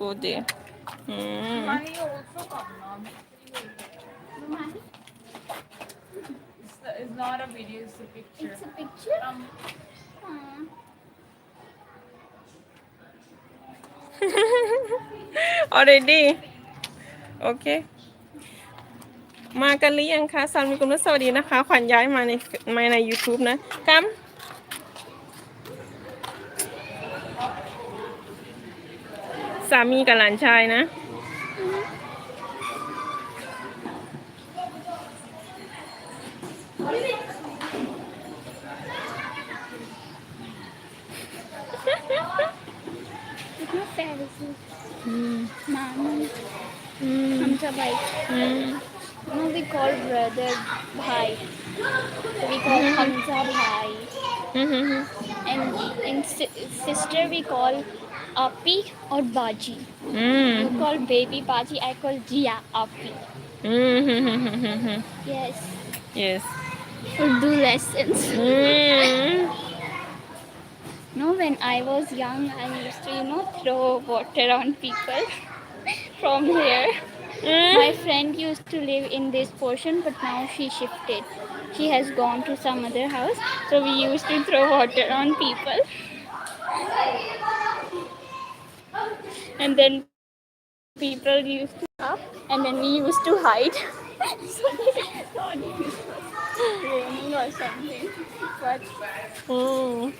go there อืม Money also come now. It's, the, it's not a video, it's a picture. It's a picture. Um, Aw. already โอเคมากันหรือยังคะซันมีกุลสวัสดีนะคะ ขวัญย้ายมาในมาใน YouTube นะกัม สามีกับหลานชายนะ It's not fair, this is อืม Mama. อืม Hamza bhai. อืม No, we call brother bhai. So we call Hamza bhai. อืมอืม And in si- sister we call Appy or Baji. Mm. You call baby Baji, I call Jia Appy. Hmm. Yes. Yes. Urdu lessons. Mm. no, when I was young, I used to, you know, throw water on people from here. Mm. My friend used to live in this portion, but now she shifted. She has gone to some other house, so we used to throw water on people. And then people used to up, and then we used to hide. so they thought it was raining or something. But oh,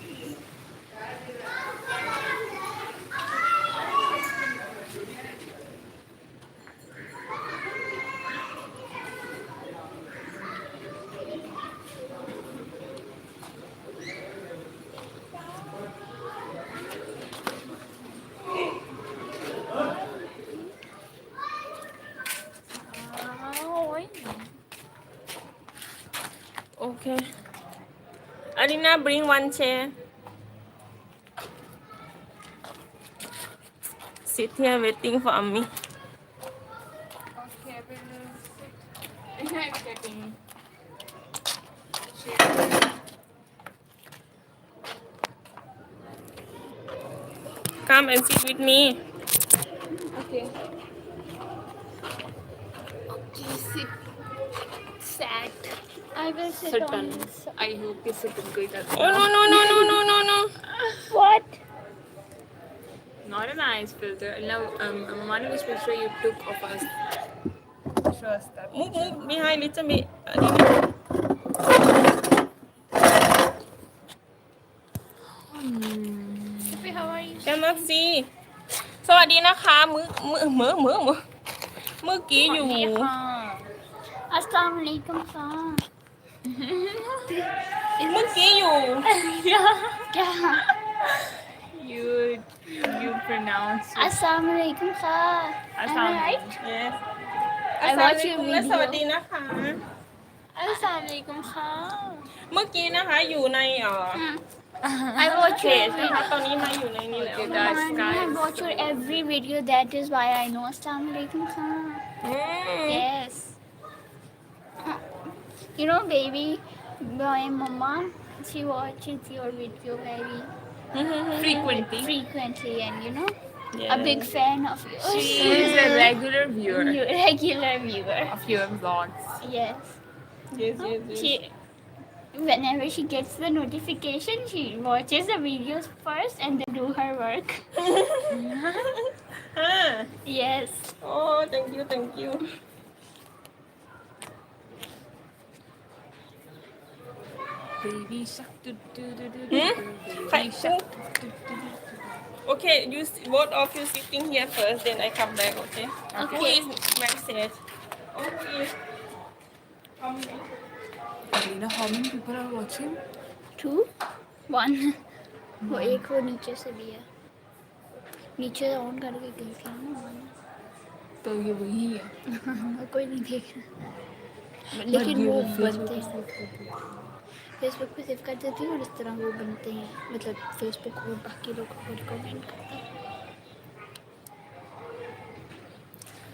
โอเคอารินา bring one chair sit here waiting for Ammi okay, we'll sit. I'm getting. come and sit with me I hope you sit in good. oh no no no no no no no What? Not a nice filter. Now, um, Mamani was picture you took of us. Show us that. move move behind little bit Arina. Sophie, how are you? cannot see สวัสดีนะคะ มือมือมือมือมือเมื่อกี้อยู่ Assalamu alaikum, sir. เมื่อกี้ อยู่ Yeah. You you pronounce it. Assalamu alaikum, sir. Am I Assalamu right? yes I watch your และ video. สวัสดีนะคะ Assalamu alaikum, sir. เมื่อกี้นะคะอยู่ในเอ่อ I watch เพ your จนะคะตอนนี้มาอยู่ในนี้แล้ว Okay, นะ guys, I guys. watch your every video. That is why I know. Assalamu alaikum, sir. อืม Yes. you know, baby, my mama, she watches your video very mm-hmm. frequently. Frequently, and you know, yes. a big fan of yours. She is a regular viewer. You, regular viewer of your vlogs. Yes. Yes, yes, yes. She, whenever she gets the notification, she watches the videos first and then do her work. Ah. yes. Oh, thank you, thank you. Baby shark. Do, do, do, do, do, Hmm? do, Hi, Baby shark. Do, do, do, do. Okay, you s- both of you sitting here first, then I come back, okay? Who Okay. is message? Okay. Come here. Alina, how many people are watching? Two, one. वो एक वो नीचे से भी है नीचे ऑन करके गई थी ना तो ये वही है कोई नहीं देख रहा लेकिन वो बनते हैं फेसबुक पे सेव कर देती हूँ और इस तरह वो बनते हैं मतलब फेसबुक और बाकी लोग को रिकमेंड करते हैं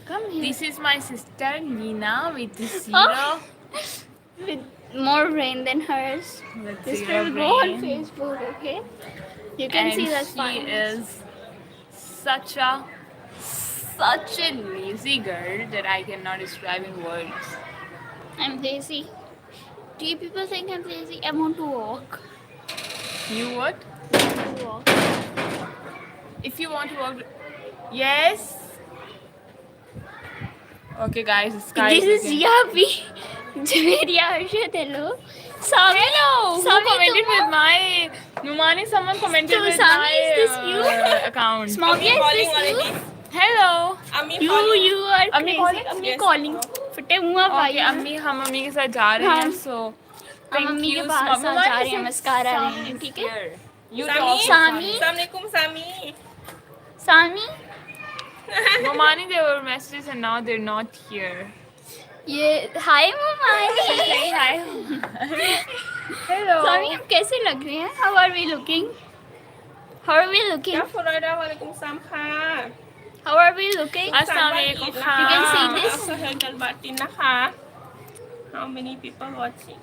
Come here. This is my sister Nina with the zero. with more brain than hers. With This zero will go on brain. Facebook, okay? You can and see the she fine. is such a such a lazy girl that I cannot describe in words. I'm lazy. Do you people think I'm lazy? I want to walk. You what? To walk. If you want to walk. Yes. Okay, guys, the sky this is looking- Yabi. Javeria Arshad, hello. Sami, Hello. Who Sami, commented तुम- with my? Numani, someone commented So, with Sami, my is this you? uh, account. Smoggy, is this you? Hello. Ami You, calling. you are Ammi crazy. calling? Ammi Yes. calling. फटे मुंह भाई Okay, अम्मी हम अम्मी के साथ जा रहे हैं हाँ। so हम thank अम्मी के you, पास Smoggy. साथ जा Numani रहे हैं said मस्कारा Sami लेने is ठीक है here. You Sami. talk to Sami. Assalamualaikum Sami. Sami Momani, there were messages and now they're not here. ये हाय ममानी Hi. Hello. सामी हम कैसे लग रहे हैं how are we looking how are we Ya looking Florida Waalaikumsalamค่ะ how are we looking? Assalamualaikum. You can see this. How many people watching?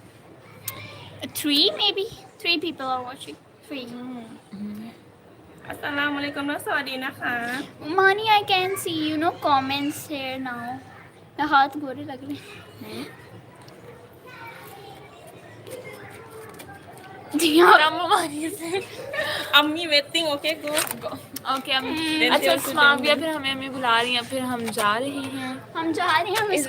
Uh, three maybe. Three people are watching. Three. Mm-hmm. Assalamualaikum. No, sorry, naha. I can see you know comments here now. The heart gore lag. अम्मी waiting अच्छा, फिर हमें बुला रही हैं फिर हम जा रहे हैं। हम जा रहे हैं हम इस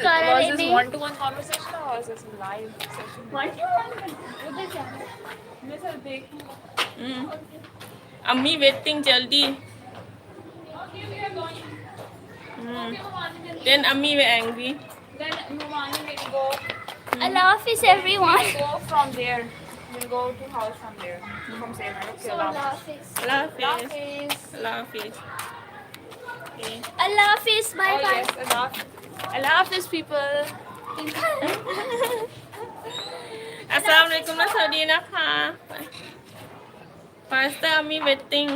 हम्म। अम्मी वेटिंग जल्दी। हम्म। देन अम्मी were angry then Mumani we go अल्लाह हाफिज़ everyone go from there. We'll go to house from there. From Seymour. Okay, so Allah Allah Hafiz. Hafiz ลาฟิส Hafiz. ลาฟิส Allah Hafiz bye Oh bye yes, Allah Hafiz. Allah Hafiz people. อัสสลามุอะลัยกุมและสวัสดีนะคะฟาสเตอร์อ म्मी เวติง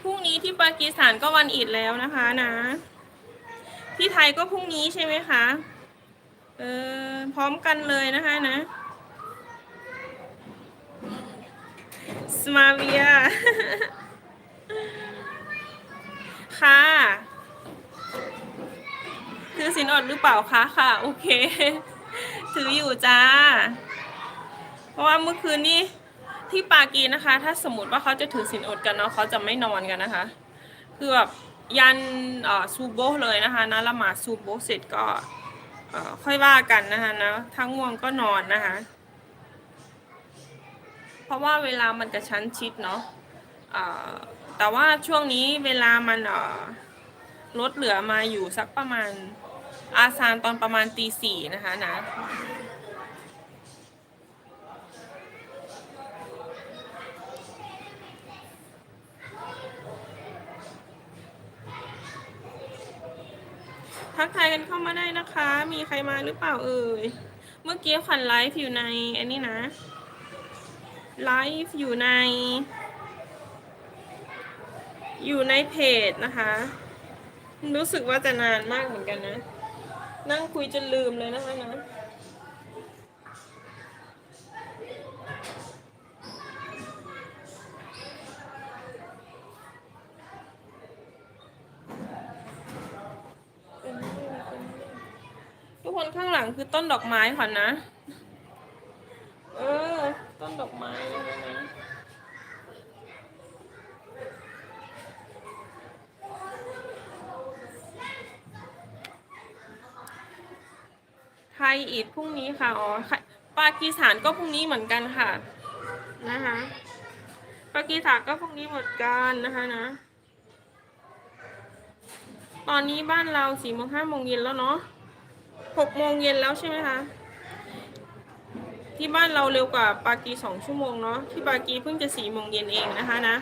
พรุ่งนี้ที่ปากีสถานก็วันอีดแล้วนะคะนะ ที่ไทยก็พรุ่งนี้ใช่ไหมคะ เออพร้อมกันเลยนะคะนะสมาเวียค่ะถือสินอดหรือเปล่าคะค่ะ โอเค ถืออยู่จ้า เพราะว่าเมื่อคืนนี้ที่ปากีนะคะ ถ้าสมมติว่าเขาจะถือสินอดกันเนาะเขาจะไม่นอนกันนะคะ คือแบบ ยันซูโบเลยนะคะนะละหมาดซูโบเสร็จก็ค่อยว่ากันนะคะนะทั้งง่วงก็นอนนะคะ เพราะว่าเวลามันกระชั้นชิดเนาะแต่ว่าช่วงนี้เวลามันลดเหลือมาอยู่สักประมาณอาซานตอนประมาณตีสี่นะคะนะ ทักทายกันเข้ามาได้นะคะ มีใครมาหรือเปล่าเอ่ย เมื่อกี้ขวัญไลฟ์อยู่ใน อันนี้นะ ไลฟ์อยู่ใน อยู่ในเพจนะคะ รู้สึกว่าจะนานมากเหมือนกันนะ นั่งคุยจนลืมเลยนะคะนะ คนข้างหลังคือต้นดอกไม้ขวัญนะ เออ ต้นดอกไม้เลยนะไทยอีดพรุ่งนี้ค่ะ อ๋อ ปากีสถานก็พรุ่งนี้เหมือนกันค่ะ นะคะปากีสถานก็พรุ่งนี้เหมือนกันนะคะนะ ตอนนี้บ้านเราสี่โมงห้าโมงเย็นแล้วเนาะ หกโมงเย็นแล้วใช่ไหมคะ ที่บ้านเราเร็วกว่าปากีสองชั่วโมงเนาะที่ปากีเพิ่งจะสี่โมงเย็นเองนะคะนะ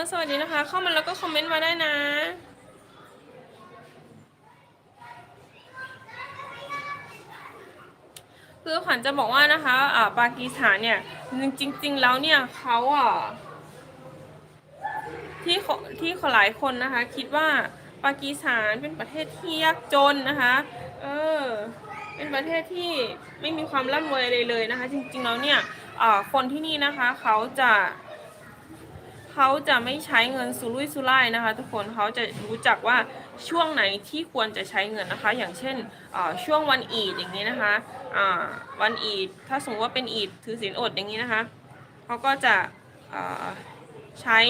สลาสวัสดีนะคะ เข้ามาแล้วก็คอมเมนต์มาได้นะคือขวัญจะบอกว่านะคะอ่าปากีสถานเนี่ย จริง ๆ แล้วเนี่ยเขาอะที่ที่หลายคนนะคะ คิดว่าปากีสถานเป็นประเทศที่ยากจนนะคะ เออ เป็นประเทศที่ไม่มีความร่ำรวยอะไรเลยนะคะ จริงๆแล้วเนี่ยอ่าคนที่นี่นะคะเขาจะ เขาจะไม่ใช้เงินสุรุ่ยสุร่ายนะคะ ทุกคนเขาจะรู้จักว่าช่วงไหนที่ควรจะใช้เงินนะคะ อย่างเช่นช่วงวันอีดอย่างนี้นะคะวันอีดถ้าสมมติว่าเป็นอีดถือศีลอดอย่างนี้นะคะเขาก็จะใช้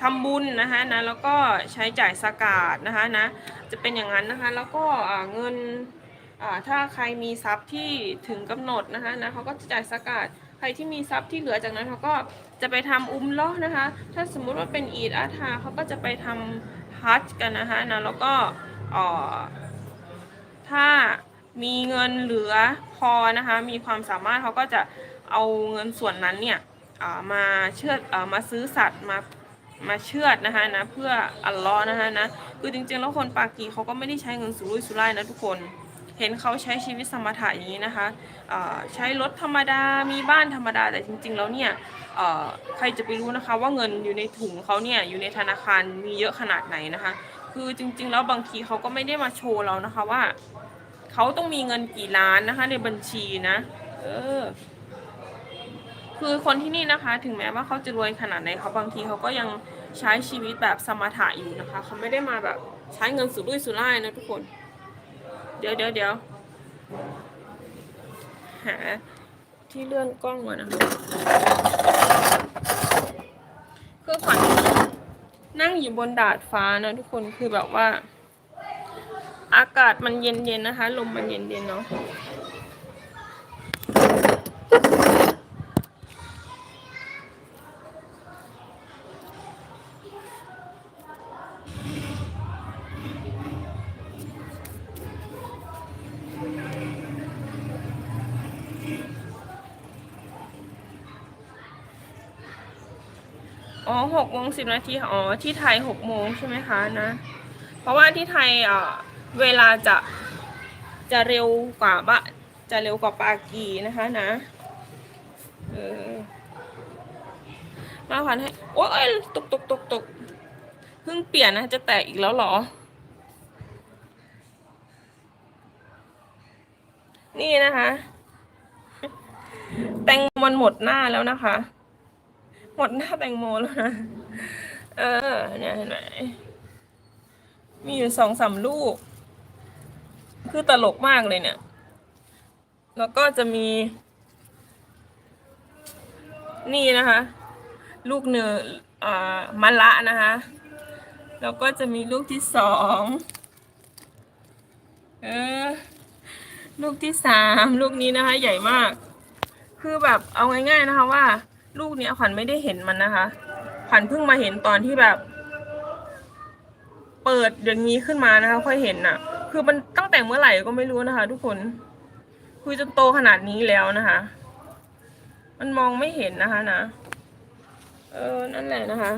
ทำบุญนะคะนะแล้วก็ใช้จ่ายสกาดนะคะนะจะเป็นอย่างนั้นนะคะแล้วก็เงินถ้าใครมีทรัพย์ที่ถึงกำหนดนะคะนะเขาก็จะจ่ายสกาดใครที่มีทรัพย์ที่เหลือจากนั้นเขาก็ จะไปทำอุ้มลาะห์นะคะ ถ้าสมมุติว่าเป็นอีดอาธาเขาก็จะไปทำฮัจกันนะคะนะแล้วก็ถ้ามีเงินเหลือพอนะคะ มีความสามารถเขาก็จะเอาเงินส่วนนั้นเนี่ยมาเชือดเอ่อมาซื้อสัตว์มามาเชือดนะคะนะเพื่ออัลลอฮ์นะคะนะคือจริงๆแล้วคนปากีเขาก็ไม่ได้ใช้เงินสุรุ่ยสุร่ายนะทุกคนเห็นเขาใช้ชีวิตสมถะอย่างนี้นะคะ ใช้รถธรรมดา มีบ้านธรรมดา แต่จริง ๆ แล้วเนี่ยใครจะไปรู้นะคะ ว่าเงินอยู่ในถุงเขาเนี่ยอยู่ในธนาคารมีเยอะขนาดไหนนะคะ คือจริง ๆ แล้วบางทีเขาก็ไม่ได้มาโชว์เรานะคะว่าเขาต้องมีเงินกี่ล้านนะคะ ในบัญชีนะ เออ คือคนที่นี่นะคะ ถึงแม้ว่าเขาจะรวยขนาดไหนเขาบางทีเขาก็ยังใช้ชีวิตแบบสมถะอยู่นะคะเขาไม่ได้มาแบบใช้เงินสุรุ่ยสุร่ายนะทุกคน เดี๋ยวเดี๋ยวเดี๋ยว หาที่เลื่อนกล้องก่อนนะคะคือขวัญนั่งอยู่บนดาดฟ้านะทุกคนคือแบบว่า อากาศมันเย็นๆนะคะ ลมมันเย็นๆเนาะ อ๋อหกโมงสิบนาทีอ๋อที่ไทยหกโมงใช่ไหมคะนะ เพราะว่าที่ไทยอ่าเวลาจะจะเร็วกว่าบะจะเร็วกว่าปากีนะคะนะเออมาผ่านให้โอ้ยตกตกตกตกเพิ่งเปลี่ยนนะจะแตกอีกแล้วหรอ นี่นะคะ แตงมันหมดหน้าแล้วนะคะ หมดหน้าแตงโมแล้วนะ เออ เนี่ยเห็นไหมมีอยู่สองสามลูก คือตลกมากเลยเนี่ย แล้วก็จะมี นี่นะคะ ลูกเนื้ออ่ามะละนะคะ แล้วก็จะมีลูกที่สอง เออ ลูกที่สาม ลูกนี้นะคะ ใหญ่มาก คือแบบเอาง่าย ๆนะคะว่า ลูกเนี้ยขวัญไม่ได้เห็นมันนะคะ ขวัญเพิ่งมาเห็นตอนที่แบบ เปิดอย่างนี้ขึ้นมานะคะ ค่อยเห็นน่ะ คือมันตั้งแต่เมื่อไหร่ก็ไม่รู้นะคะ ทุกคนคือจนโตขนาดนี้แล้วนะคะ มันมองไม่เห็นนะคะนะ เออ นั่นแหละนะคะ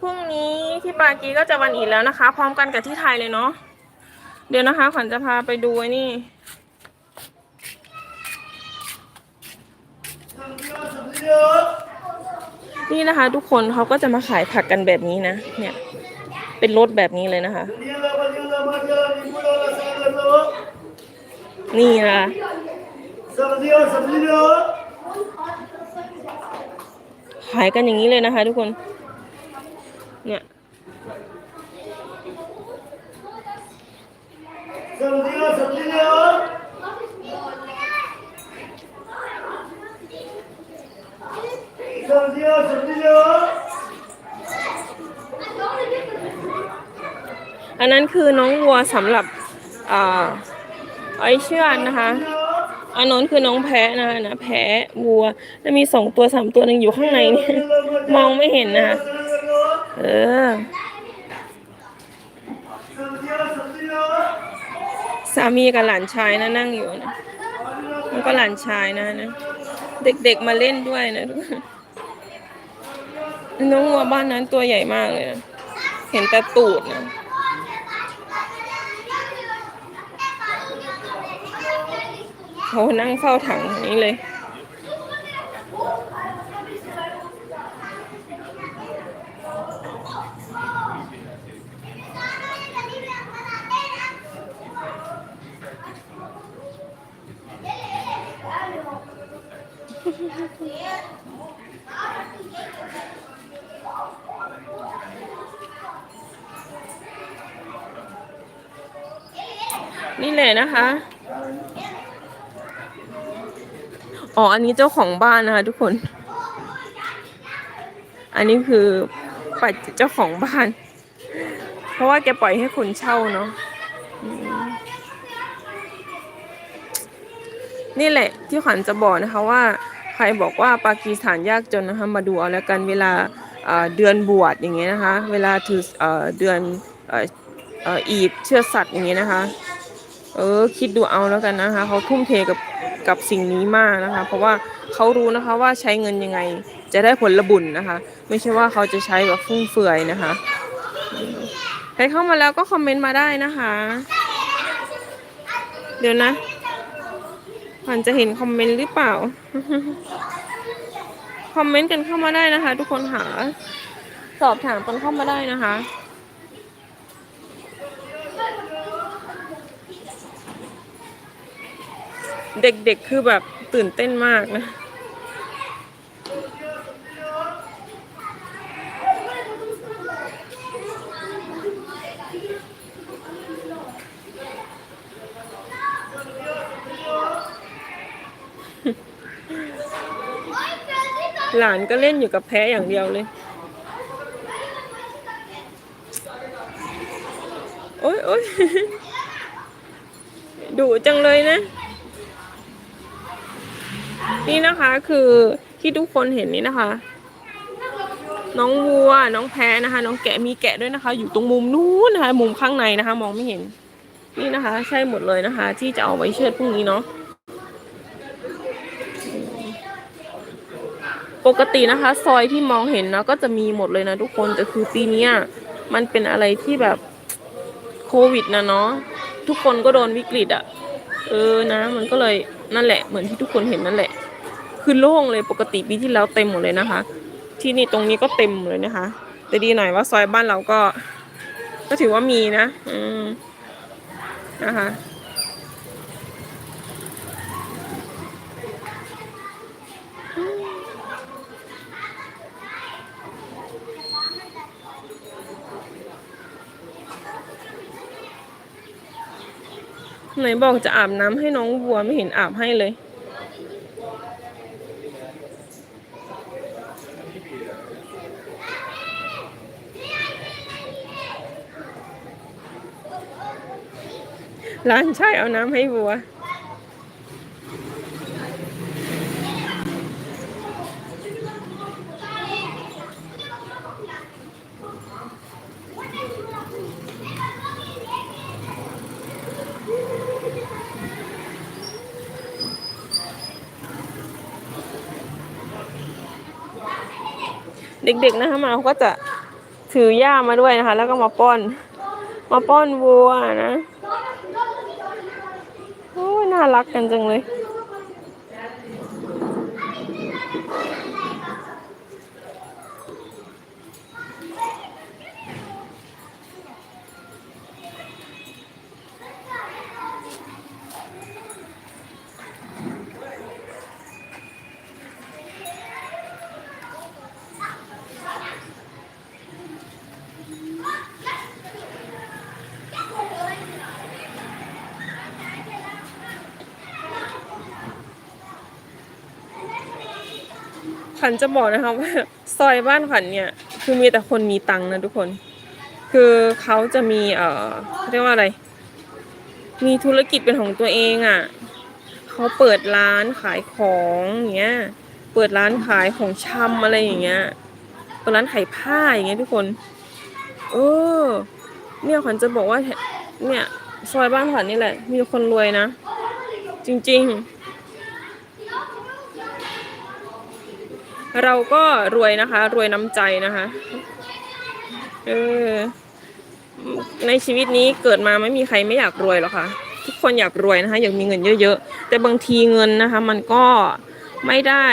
พรุ่งนี้ที่ปากีก็จะวันอีดแล้วนะคะ พร้อมกันกับที่ไทยเลยเนาะเดี๋ยวนะคะขวัญจะพาไปดูไอ้นี่ นี่นะคะ ทุกคนเขาก็จะมาขายผักกันแบบนี้นะ เนี่ย เป็นรถแบบนี้เลยนะคะ นี่นะขายกันอย่างนี้เลยนะคะ ทุกคน เนี่ยอั นนั้นคือน้องวัวสำหรับอไอเชือดนะคะอันนั้นคือน้องแพะนะคะนะแพะวัวแล้วมีสองตัวสามตัวหนึ่งอยู่ข้างในเนี่ยมองไม่เห็นนะคะเออสามีกับหลานชายนะนั่งอยู่นะมันก็หลานชายนะนะ เด็กๆมาเล่นด้วยนะน้องวัวบ้านนั้นตัวใหญ่มากเลยนะเห็นแต่ตูดนะ เขานั่งเฝ้าถังอย่างนี้เลย นี่แหละนะคะ อ๋อ อันนี้เจ้าของบ้านนะคะทุกคน อันนี้คือปัดเจ้าของบ้าน เพราะว่าแกปล่อยให้คนเช่าเนาะนี่แหละที่ขวัญจะบอกนะคะว่า ใครบอกว่าปากีสถานยากจนนะคะมาดูเอาแล้วกันเวลาเดือนบวชอย่างเงี้ยนะคะ เวลาถือเดือนอีดเชื่อสัตว์อย่างเงี้ยนะคะ เออคิดดูเอาแล้วกันนะคะเขาทุ่มเทกับ กับสิ่งนี้มากนะคะ เพราะว่าเขารู้นะคะว่าใช้เงินยังไง จะได้ผลบุญนะคะ ไม่ใช่ว่าเขาจะใช้แบบฟุ่มเฟือยนะคะใครเข้ามาแล้วก็คอมเมนต์มาได้นะคะ เดี๋ยวนะขวัญจะเห็นคอมเมนต์หรือเปล่า คอมเมนต์กันเข้ามาได้นะคะ ทุกคนหา สอบถามกันเข้ามาได้นะคะ เด็กๆคือแบบตื่นเต้นมากนะ หลานก็เล่นอยู่กับแพ้อย่างเดียวเลย โอ๊ยโอ๊ยดุจังเลยนะ นี่นะคะคือที่ทุกคนเห็นนี่นะคะ น้องวัว น้องแพ้นะคะ น้องแกะมีแกะด้วยนะคะ อยู่ตรงมุมนู้นนะคะ มุมข้างในนะคะ มองไม่เห็น นี่นะคะ ใช่หมดเลยนะคะ ที่จะเอาไว้เชือดพรุ่งนี้เนาะปกตินะคะ ซอยที่มองเห็นเนาะก็จะมีหมดเลยนะทุกคนแต่คือปีนี้มันเป็นอะไรที่แบบโควิดนะเนาะทุกคนก็โดนวิกฤตอะ่ะ เออนะ มันก็เลยนั่นแหละเหมือนที่ทุกคนเห็นนั่นแหละ คือโล่งเลยปกติปีที่แล้วเต็มหมดเลยนะคะ ที่นี่ตรงนี้ก็เต็มเลยนะคะ แต่ดีหน่อยว่าซอยบ้านเราก็ ก็ถือว่ามีนะ อืมนะคะไหนบอกจะอาบน้ำให้น้องวัวไม่เห็นอาบให้เลย ร้านชายเอาน้ำให้วัว เด็กๆนะคะมาเขาก็จะถือหญ้ามาด้วยนะคะ แล้วก็มาป้อน มาป้อนวัวนะ น่ารักกันจังเลย วัญจะบอกนะคะว่าซอยบ้านขวัญเนี่ยคือมีแต่คนมีตังค์นะทุกคน คือเขาจะมีเอ่อเรียกว่าอะไร มีธุรกิจเป็นของตัวเองอะ่ะเขาเปิดร้านขายของอย่างเงี้ยเปิดร้านขายของชำอะไรอย่างเงี้ยเปิดร้านขายผ้าอย่างเงี้ยทุกคน เออ เนี่ยขวัญจะบอกว่าเนี่ยซอยบ้านขวัญนี่แหละ มีคนรวยนะ จริง ๆ เราก็รวยนะคะ รวยน้ำใจนะคะ เออ ในชีวิตนี้เกิดมาไม่มีใครไม่อยากรวยหรอกค่ะ ทุกคนอยากรวยนะคะ อยากมีเงินเยอะๆ แต่บางทีเงินนะคะ มันก็ไม่ได้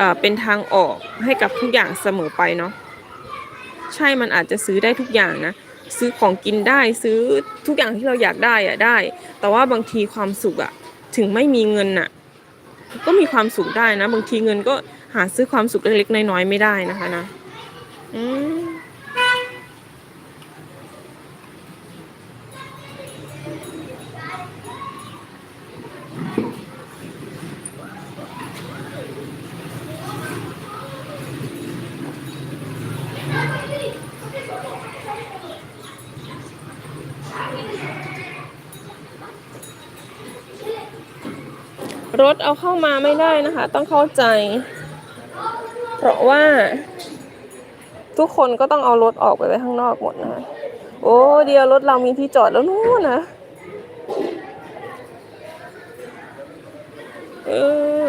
อ่อเป็นทางออกให้กับทุกอย่างเสมอไปเนาะ ใช่ มันอาจจะซื้อได้ทุกอย่างนะ ซื้อของกินได้ ซื้อทุกอย่างที่เราอยากได้อะได้ แต่ว่าบางทีความสุขอะถึงไม่มีเงินอะ ก็มีความสุขได้นะ บางทีเงินก็หาซื้อความสุขเล็กๆน้อยๆไม่ได้นะคะนะ อืม เอาเข้ามาไม่ได้นะคะ ต้องเข้าใจ เพราะว่า ทุกคนก็ต้องเอารถออกไปไว้ข้างนอกหมดนะคะโอ้เดียวรถเรามีที่จอดแล้วนู้นนะเออ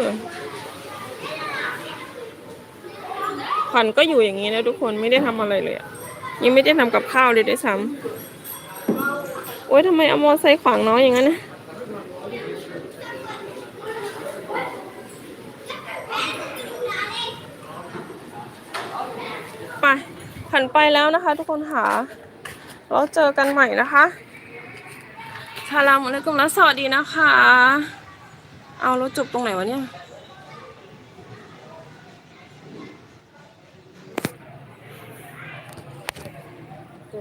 ขวัญก็อยู่อย่างนี้นะทุกคนไม่ได้ทำอะไรเลยยังไม่ได้ทำกับข้าวเลยด้วยซ้ำโอ๊ยทำไมเอามอไซค์ขวางน้องอย่างนั้นนะ ไปผ่า นไปแล้วนะคะ ทุกคนค่ะแล้วเจอกันใหม่นะคะสลามอะลัยกุมและสวัสดีนะคะ เอารถจบตรงไหนวะเนี่ย